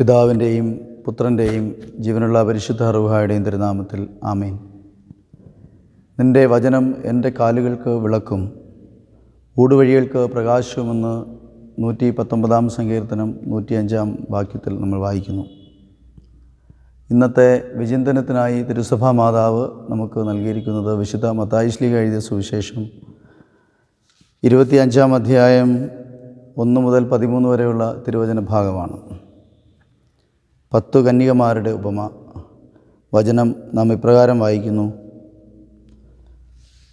പിതാവിന്റെയും പുത്രന്റെയും ജീവനുള്ള പരിശുദ്ധ അറുഹായുടെയും തിരുനാമത്തിൽ ആമേൻ. നിന്റെ വചനം എന്റെ കാലുകൾക്ക് വിളക്കും ഊടുവഴികൾക്ക് പ്രകാശവുമെന്ന് നൂറ്റി പത്തൊമ്പതാം സങ്കീർത്തനം നൂറ്റിയഞ്ചാം വാക്യത്തിൽ നമ്മൾ വായിക്കുന്നു. ഇന്നത്തെ വിചിന്തനത്തിനായി തിരുസഭാ മാതാവ് നമുക്ക് നൽകിയിരിക്കുന്നത് വിശുദ്ധ മത്തായിശ്ലീക എഴുതിയ സുവിശേഷം. ഇരുപത്തിയഞ്ചാം അധ്യായം ഒന്ന് മുതൽ പതിമൂന്ന് വരെയുള്ള തിരുവചന ഭാഗമാണ്. പത്തു കന്യകമാരുടെ ഉപമ. വചനം നാം ഇപ്രകാരം വായിക്കുന്നു.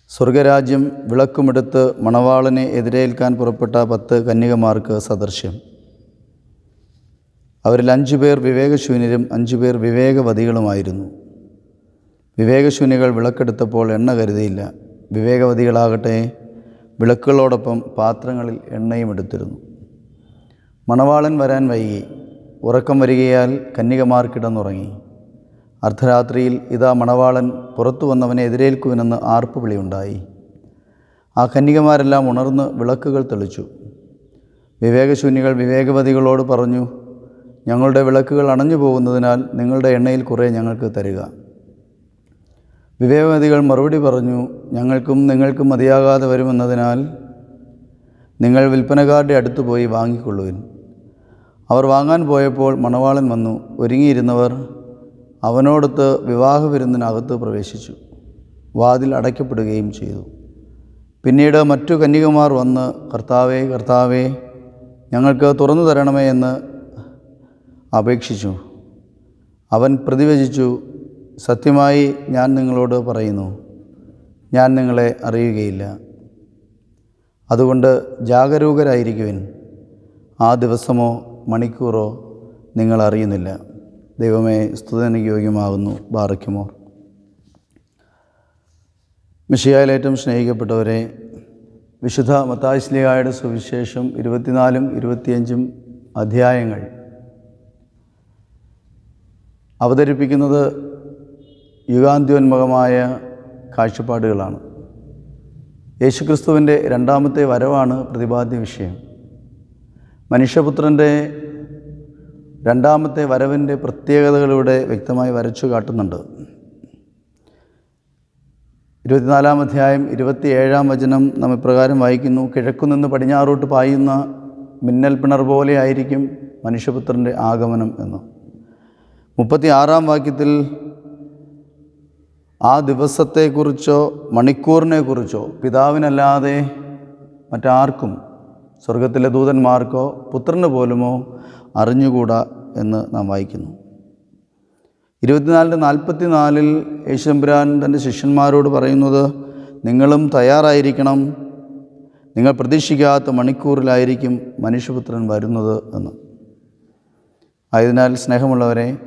സ്വർഗരാജ്യം വിളക്കുമെടുത്ത് മണവാളനെ എതിരേൽക്കാൻ പുറപ്പെട്ട പത്ത് കന്യകമാർക്ക് സദൃശ്യം. അവരിൽ അഞ്ചു പേർ വിവേകശൂന്യരും അഞ്ചു പേർ വിവേകവതികളുമായിരുന്നു. വിവേകശൂന്യകൾ വിളക്കെടുത്തപ്പോൾ എണ്ണ കരുതിയില്ല. വിവേകവതികളാകട്ടെ വിളക്കുകളോടൊപ്പം പാത്രങ്ങളിൽ എണ്ണയും എടുത്തിരുന്നു. മണവാളൻ വരാൻ വൈകി. ഉറക്കം വരികയാൽ കന്യകമാർ കിടന്നുറങ്ങി. അർദ്ധരാത്രിയിൽ ഇതാ മണവാളൻ പുറത്തു വന്നവനെ എതിരേൽക്കുവനെന്ന് ആർപ്പുവിളിയുണ്ടായി ആ കന്യകമാരെല്ലാം ഉണർന്ന് വിളക്കുകൾ തെളിച്ചു. വിവേകശൂന്യകൾ വിവേകവതികളോട് പറഞ്ഞു ഞങ്ങളുടെ വിളക്കുകൾ അണഞ്ഞു പോകുന്നതിനാൽ നിങ്ങളുടെ എണ്ണയിൽ കുറേ ഞങ്ങൾക്ക് തരിക. വിവേകവതികൾ മറുപടി പറഞ്ഞു ഞങ്ങൾക്കും നിങ്ങൾക്കും മതിയാകാതെ വരുമെന്നതിനാൽ നിങ്ങൾ വിൽപ്പനക്കാരുടെ അടുത്ത് പോയി വാങ്ങിക്കൊള്ളുവിൻ. അവർ വാങ്ങാൻ പോയപ്പോൾ മണവാളൻ വന്നു. ഒരുങ്ങിയിരുന്നവർ അവനോടൊത്ത് വിവാഹ വിരുന്നിനകത്ത് പ്രവേശിച്ചു. വാതിൽ അടയ്ക്കപ്പെടുകയും ചെയ്തു. പിന്നീട് മറ്റു കന്യകമാർ വന്ന് കർത്താവേ കർത്താവേ ഞങ്ങൾക്ക് തുറന്നു തരണമേ എന്ന് അപേക്ഷിച്ചു. അവൻ പ്രതിവചിച്ചു സത്യമായി ഞാൻ നിങ്ങളോട് പറയുന്നു ഞാൻ നിങ്ങളെ അറിയുകയില്ല. അതുകൊണ്ട് ജാഗരൂകരായിരിക്കുവിൻ. ആ ദിവസമോ മണിക്കൂറോ നിങ്ങൾ അറിയുന്നില്ല. ദൈവമേ സ്തുതനുയോഗ്യമാകുന്നു യോഗ്യമാകുന്നു. ബാറയ്ക്കുമോർ. മിഷിയായിൽ ഏറ്റവും സ്നേഹിക്കപ്പെട്ടവരെ വിശുദ്ധ മത്താശ്ലിയായുടെ സുവിശേഷം ഇരുപത്തിനാലും ഇരുപത്തിയഞ്ചും അധ്യായങ്ങൾ. അവതരിപ്പിക്കുന്നത് യുഗാന്ത്യോന്മുഖമായ കാഴ്ചപ്പാടുകളാണ്. യേശുക്രിസ്തുവിന്റെ രണ്ടാമത്തെ വരവാണ് പ്രതിപാദ്യ വിഷയം. മനുഷ്യപുത്രന്റെ രണ്ടാമത്തെ വരവിന്റെ പ്രത്യേകതകളിവിടെ വ്യക്തമായി വരച്ചു കാട്ടുന്നുണ്ട്. ഇരുപത്തിനാലാം അധ്യായം ഇരുപത്തിയേഴാം വചനം നാം ഇപ്രകാരം വായിക്കുന്നു. കിഴക്കുനിന്ന് പടിഞ്ഞാറോട്ട് പായുന്ന മിന്നൽ പിണർ പോലെ ആയിരിക്കും മനുഷ്യപുത്രന്റെ ആഗമനം എന്ന്. മുപ്പത്തി ആറാം വാക്യത്തിൽ ആ ദിവസത്തെക്കുറിച്ചോ മണിക്കൂറിനെക്കുറിച്ചോ പിതാവിനല്ലാതെ മറ്റാർക്കും സ്വർഗത്തിലെ ദൂതന്മാർക്കോ പുത്രന് പോലുമോ അറിഞ്ഞുകൂടാ എന്ന് നാം വായിക്കുന്നു. ഇരുപത്തിനാലിന്റെ നാൽപ്പത്തി നാലിൽ യേശുമ്പുരാൻ തന്റെ ശിഷ്യന്മാരോട് പറയുന്നത് നിങ്ങളും തയ്യാറായിരിക്കണം. നിങ്ങൾ പ്രതീക്ഷിക്കാത്ത മണിക്കൂറിലായിരിക്കും മനുഷ്യപുത്രൻ വരുന്നത് എന്ന്. ആയതിനാൽ സ്നേഹമുള്ളവരെ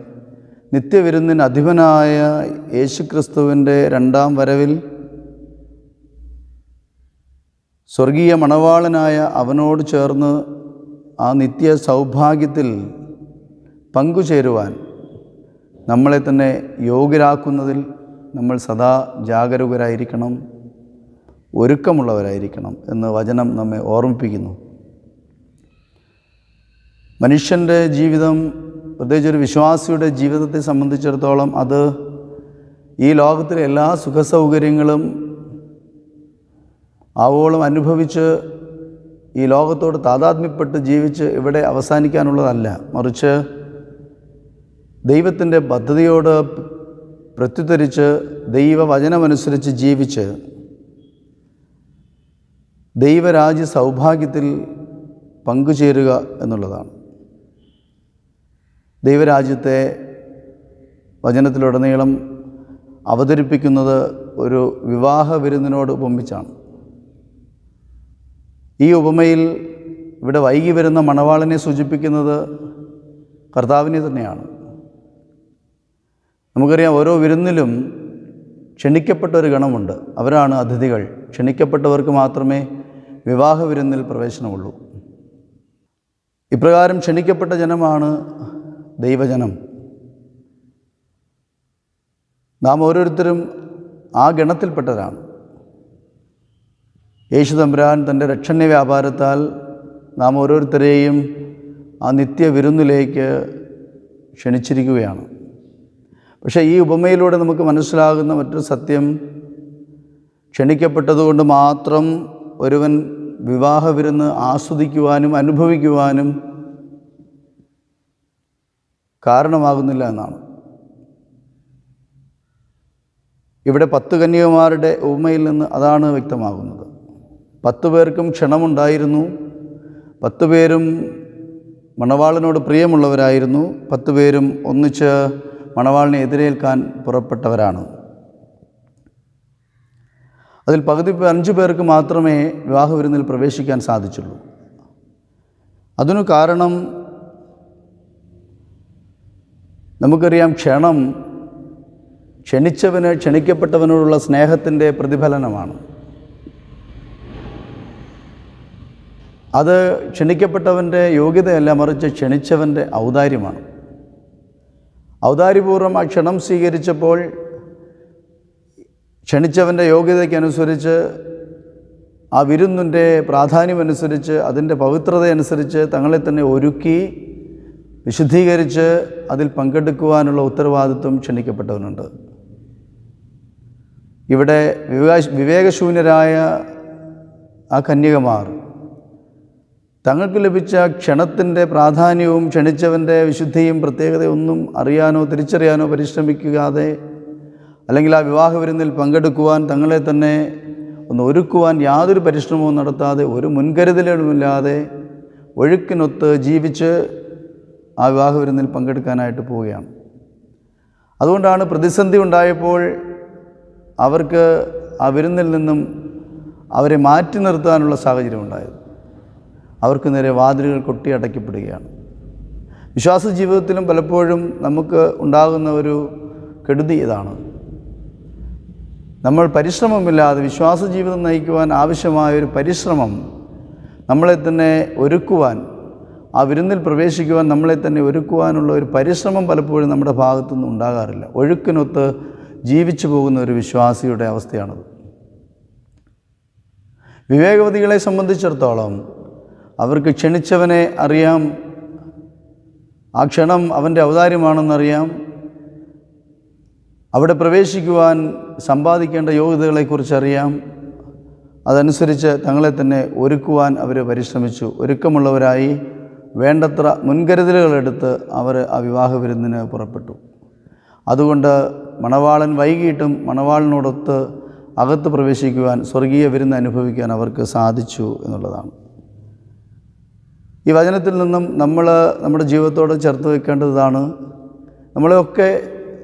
നിത്യവിരുന്നിന് അധിപനായ യേശുക്രിസ്തുവിന്റെ രണ്ടാം വരവിൽ സ്വർഗീയ മണവാളനായ അവനോട് ചേർന്ന് ആ നിത്യ സൗഭാഗ്യത്തിൽ പങ്കുചേരുവാൻ നമ്മളെ തന്നെ യോഗ്യരാക്കുന്നതിൽ നമ്മൾ സദാ ജാഗരൂകരായിരിക്കണം ഒരുക്കമുള്ളവരായിരിക്കണം എന്ന് വചനം നമ്മെ ഓർമ്മിപ്പിക്കുന്നു. മനുഷ്യന്റെ ജീവിതം പ്രത്യേകിച്ച് ഒരു വിശ്വാസിയുടെ ജീവിതത്തെ സംബന്ധിച്ചിടത്തോളം അത് ഈ ലോകത്തിലെ എല്ലാ സുഖസൗകര്യങ്ങളും ആവോളം അനുഭവിച്ച് ഈ ലോകത്തോട് താതാത്മ്യപ്പെട്ട് ജീവിച്ച് ഇവിടെ അവസാനിക്കാനുള്ളതല്ല. മറിച്ച് ദൈവത്തിന്റെ പദ്ധതിയോട് പ്രത്യുദ്ധരിച്ച് ദൈവവചനമനുസരിച്ച് ജീവിച്ച് ദൈവരാജ്യ സൗഭാഗ്യത്തിൽ പങ്കുചേരുക എന്നുള്ളതാണ്. ദൈവരാജ്യത്തെ വചനത്തിലുടനീളം അവതരിപ്പിക്കുന്നത് ഒരു വിവാഹ വിരുന്നിനോട് ഉപമിച്ചാണ് ഈ ഉപമയിൽ ഇവിടെ വൈകി വരുന്ന മണവാളിനെ സൂചിപ്പിക്കുന്നത് കർത്താവിനെ തന്നെയാണ്. നമുക്കറിയാം ഓരോ വിരുന്നിലും ക്ഷണിക്കപ്പെട്ട ഒരു ഗണമുണ്ട്. അവരാണ് അതിഥികൾ. ക്ഷണിക്കപ്പെട്ടവർക്ക് മാത്രമേ വിവാഹ വിരുന്നിൽ പ്രവേശനമുള്ളൂ. ഇപ്രകാരം ക്ഷണിക്കപ്പെട്ട ജനമാണ് ദൈവജനം. നാം ഓരോരുത്തരും ആ ഗണത്തിൽപ്പെട്ടവരാണ്. യേശു തമ്പുരാൻ തന്റെ രക്ഷണ്യ വ്യാപാരത്താൽ നാം ഓരോരുത്തരെയും ആ നിത്യ വിരുന്നിലേക്ക് ക്ഷണിച്ചിരിക്കുകയാണ്. പക്ഷേ ഈ ഉപമയിലൂടെ നമുക്ക് മനസ്സിലാകുന്ന മറ്റൊരു സത്യം ക്ഷണിക്കപ്പെട്ടതുകൊണ്ട് മാത്രം ഒരുവൻ വിവാഹ വിരുന്ന് ആസ്വദിക്കുവാനും അനുഭവിക്കുവാനും കാരണമാകുന്നില്ല എന്നാണ്. ഇവിടെ പത്ത് കന്യകമാരുടെ ഉപമയിൽ നിന്ന് അതാണ് വ്യക്തമാകുന്നത്. പത്ത് പേർക്കും ക്ഷണമുണ്ടായിരുന്നു. പത്ത് പേരും മണവാളിനോട് പ്രിയമുള്ളവരായിരുന്നു. പത്ത് പേരും ഒന്നിച്ച് മണവാളിനെ എതിരേൽക്കാൻ പുറപ്പെട്ടവരാണ്. അതിൽ പകുതി അഞ്ച് പേർക്ക് മാത്രമേ വിവാഹ വിരുന്നിൽ പ്രവേശിക്കാൻ സാധിച്ചുള്ളൂ. അതിനു കാരണം നമുക്കറിയാം ക്ഷണം ക്ഷണിച്ചവന് ക്ഷണിക്കപ്പെട്ടവനോടുള്ള സ്നേഹത്തിന്റെ പ്രതിഫലനമാണ്. അത് ക്ഷണിക്കപ്പെട്ടവന്റെ യോഗ്യതയല്ല മറിച്ച് ക്ഷണിച്ചവന്റെ ഔദാര്യമാണ്. ഔദാര്യപൂർവം ആ ക്ഷണം സ്വീകരിച്ചപ്പോൾ ക്ഷണിച്ചവന്റെ യോഗ്യതയ്ക്കനുസരിച്ച് ആ വിരുന്നിന്റെ പ്രാധാന്യമനുസരിച്ച് അതിന്റെ പവിത്രതയനുസരിച്ച് തങ്ങളെ തന്നെ ഒരുക്കി വിശുദ്ധീകരിച്ച് അതിൽ പങ്കെടുക്കുവാനുള്ള ഉത്തരവാദിത്വം ക്ഷണിക്കപ്പെട്ടവനുണ്ട്. ഇവിടെ വിവേക വിവേകശൂന്യരായ ആ കന്യകമാർ തങ്ങൾക്ക് ലഭിച്ച ക്ഷണത്തിന്റെ പ്രാധാന്യവും ക്ഷണിച്ചവന്റെ വിശുദ്ധിയും പ്രത്യേകതയൊന്നും അറിയാനോ തിരിച്ചറിയാനോ പരിശ്രമിക്കാതെ അല്ലെങ്കിൽ ആ വിവാഹ വിരുന്നിൽ പങ്കെടുക്കുവാൻ തങ്ങളെ തന്നെ ഒന്ന് ഒരുക്കുവാൻ യാതൊരു പരിശ്രമവും നടത്താതെ ഒരു മുൻകരുതലുമില്ലാതെ ഒഴുക്കിനൊത്ത് ജീവിച്ച് ആ വിവാഹ വിരുന്നിൽ പങ്കെടുക്കാനായിട്ട് പോവുകയാണ്. അതുകൊണ്ടാണ് പ്രതിസന്ധി ഉണ്ടായപ്പോൾ അവർക്ക് ആ വിരുന്നിൽ നിന്നും അവരെ മാറ്റി നിർത്താനുള്ള സാഹചര്യം ഉണ്ടായത്. അവർക്ക് നേരെ വാതിലുകൾ കൊട്ടി അടയ്ക്കപ്പെടുകയാണ്. വിശ്വാസ ജീവിതത്തിലും പലപ്പോഴും നമുക്ക് ഉണ്ടാകുന്ന ഒരു കെടുതി ഇതാണ്. നമ്മൾ പരിശ്രമമില്ലാതെ വിശ്വാസ ജീവിതം നയിക്കുവാൻ ആവശ്യമായ ഒരു പരിശ്രമം നമ്മളെ തന്നെ ഒരുക്കുവാൻ ആ വിരുന്നിൽ പ്രവേശിക്കുവാൻ നമ്മളെ തന്നെ ഒരുക്കുവാനുള്ള ഒരു പരിശ്രമം പലപ്പോഴും നമ്മുടെ ഭാഗത്തുനിന്ന് ഉണ്ടാകാറില്ല. ഒഴുക്കിനൊത്ത് ജീവിച്ചു പോകുന്ന ഒരു വിശ്വാസിയുടെ അവസ്ഥയാണത്. വിവേകവതികളെ സംബന്ധിച്ചിടത്തോളം അവർക്ക് ക്ഷണിച്ചവനെ അറിയാം. ആ ക്ഷണം അവന്റെ ഔദാര്യമാണെന്നറിയാം. അവിടെ പ്രവേശിക്കുവാൻ സമ്പാദിക്കേണ്ട യോഗ്യതകളെക്കുറിച്ച് അറിയാം അതനുസരിച്ച് തങ്ങളെ തന്നെ ഒരുക്കുവാൻ അവർ പരിശ്രമിച്ചു. ഒരുക്കമുള്ളവരായി വേണ്ടത്ര മുൻകരുതലുകളെടുത്ത് അവർ ആ വിവാഹ വിരുന്നിന് പുറപ്പെട്ടു. അതുകൊണ്ട് മണവാളൻ വൈകിട്ടും മണവാളിനോടൊത്ത് അകത്ത് പ്രവേശിക്കുവാൻ സ്വർഗീയ വിരുന്ന് അനുഭവിക്കാൻ അവർക്ക് സാധിച്ചു എന്നുള്ളതാണ്. ഈ വചനത്തിൽ നിന്നും നമ്മൾ നമ്മുടെ ജീവിതത്തോട് ചേർത്ത് വെക്കേണ്ടതാണ് നമ്മളെയൊക്കെ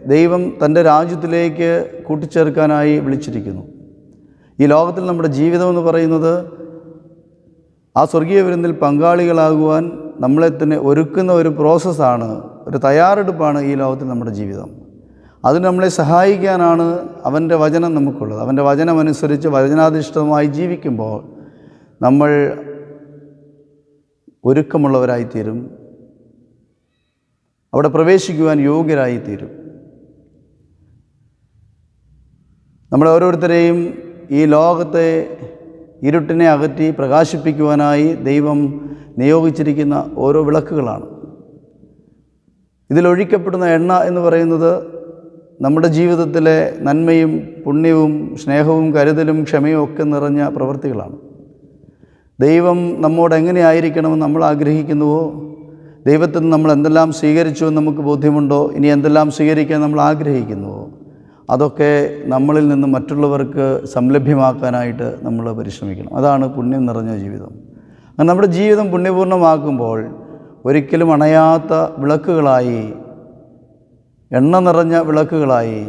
ദൈവം തന്റെ രാജ്യത്തിലേക്ക് കൂട്ടിച്ചേർക്കാനായി വിളിച്ചിരിക്കുന്നു. ഈ ലോകത്തിൽ നമ്മുടെ ജീവിതം എന്ന് പറയുന്നത് ആ സ്വർഗീയ വിരുന്നിൽ പങ്കാളികളാകുവാൻ നമ്മളെ തന്നെ ഒരുക്കുന്ന ഒരു പ്രോസസ്സാണ് ഒരു തയ്യാറെടുപ്പാണ് ഈ ലോകത്തിൽ നമ്മുടെ ജീവിതം. അതിന് നമ്മളെ സഹായിക്കാനാണ് അവന്റെ വചനം നമുക്കുള്ളത്. അവന്റെ വചനമനുസരിച്ച് വചനാധിഷ്ഠിതമായി ജീവിക്കുമ്പോൾ നമ്മൾ ഒരുക്കമുള്ളവരായിത്തീരും. അവിടെ പ്രവേശിക്കുവാൻ യോഗ്യരായിത്തീരും. നമ്മളെ ഓരോരുത്തരെയും ഈ ലോകത്തെ ഇരുട്ടിനെ അകറ്റി പ്രകാശിപ്പിക്കുവാനായി ദൈവം നിയോഗിച്ചിരിക്കുന്ന ഓരോ വിളക്കുകളാണ്. ഇതിലൊഴിക്കപ്പെടുന്ന എണ്ണ എന്ന് പറയുന്നത് നമ്മുടെ ജീവിതത്തിലെ നന്മയും പുണ്യവും സ്നേഹവും കരുതലും ക്ഷമയും ഒക്കെ നിറഞ്ഞ പ്രവൃത്തികളാണ്. ദൈവം നമ്മോട് എങ്ങനെയായിരിക്കണമെന്ന് നമ്മൾ ആഗ്രഹിക്കുന്നുവോ? ദൈവത്തിൽ നിന്ന് നമ്മൾ എന്തെല്ലാം സ്വീകരിച്ചു എന്ന് നമുക്ക് ബോധ്യമുണ്ടോ? ഇനി എന്തെല്ലാം സ്വീകരിക്കാൻ നമ്മൾ ആഗ്രഹിക്കുന്നുവോ? അതൊക്കെ നമ്മളിൽ നിന്ന് മറ്റുള്ളവർക്ക് സംലഭ്യമാക്കാനായിട്ട് നമ്മൾ പരിശ്രമിക്കണം. അതാണ് പുണ്യം നിറഞ്ഞ ജീവിതം. അങ്ങനെ നമ്മുടെ ജീവിതം പുണ്യപൂർണമാക്കുമ്പോൾ ഒരിക്കലും അണയാത്ത വിളക്കുകളായി എണ്ണ നിറഞ്ഞ വിളക്കുകളായി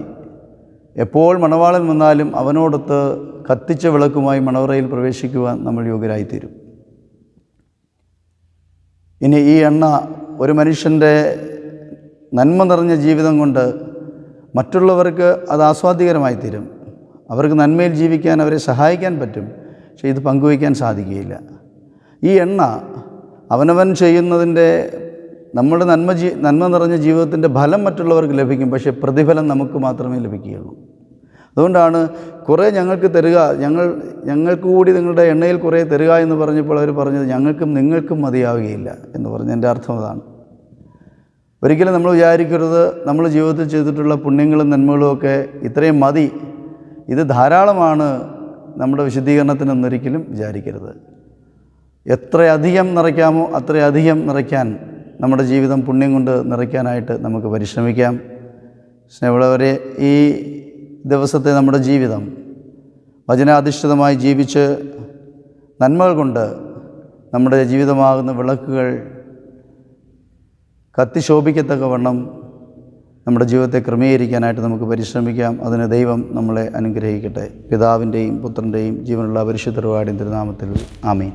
എപ്പോൾ മണവാളൻ വന്നാലും അവനോടൊത്ത് കത്തിച്ച വിളക്കുമായി മണവറയിൽ പ്രവേശിക്കുവാൻ നമ്മൾ യോഗ്യരായിത്തീരും. ഇനി ഈ എണ്ണ ഒരു മനുഷ്യന്റെ നന്മ നിറഞ്ഞ ജീവിതം കൊണ്ട് മറ്റുള്ളവർക്ക് അത് ആസ്വാദികരമായി തീരും അവർക്ക് നന്മയിൽ ജീവിക്കാൻ അവരെ സഹായിക്കാൻ പറ്റും. പക്ഷേ ഇത് പങ്കുവയ്ക്കാൻ സാധിക്കുകയില്ല. ഈ എണ്ണ അവനവൻ ചെയ്യുന്നതിന്റെ നമ്മുടെ നന്മ ജീ നന്മ നിറഞ്ഞ ജീവിതത്തിന്റെ ഫലം മറ്റുള്ളവർക്ക് ലഭിക്കും. പക്ഷേ പ്രതിഫലം നമുക്ക് മാത്രമേ ലഭിക്കുകയുള്ളൂ. അതുകൊണ്ടാണ് കുറേ ഞങ്ങൾക്ക് തരിക ഞങ്ങൾ ഞങ്ങൾക്ക് കൂടി നിങ്ങളുടെ എണ്ണയിൽ കുറേ തരിക എന്ന് പറഞ്ഞപ്പോൾ അവർ പറഞ്ഞത് ഞങ്ങൾക്കും നിങ്ങൾക്കും മതിയാവുകയില്ല എന്ന് പറഞ്ഞതിന്റെ അർത്ഥം അതാണ്. ഒരിക്കലും നമ്മൾ വിചാരിക്കരുത് നമ്മൾ ജീവിതത്തിൽ ചെയ്തിട്ടുള്ള പുണ്യങ്ങളും നന്മകളും ഒക്കെ ഇത്രയും മതി. ഇത് ധാരാളമാണ് നമ്മുടെ വിശുദ്ധീകരണത്തിനൊന്നൊരിക്കലും വിചാരിക്കരുത്. എത്രയധികം നിറയ്ക്കാമോ അത്രയധികം നിറയ്ക്കാൻ നമ്മുടെ ജീവിതം പുണ്യം കൊണ്ട് നിറയ്ക്കാനായിട്ട് നമുക്ക് പരിശ്രമിക്കാം. സ്നേഹമുള്ളവരെ ഈ ദിവസത്തെ നമ്മുടെ ജീവിതം. വചനാധിഷ്ഠിതമായി ജീവിച്ച് നന്മകൾ കൊണ്ട് നമ്മുടെ ജീവിതമാകുന്ന വിളക്കുകൾ കത്തിശോഭിക്കത്തക്കവണ്ണം നമ്മുടെ ജീവിതത്തെ ക്രമീകരിക്കാനായിട്ട് നമുക്ക് പരിശ്രമിക്കാം. അതിന് ദൈവം നമ്മളെ അനുഗ്രഹിക്കട്ടെ. പിതാവിന്റെയും പുത്രന്റെയും ജീവനുള്ള പരിശുദ്ധ നാമത്തിൽ ആമേൻ.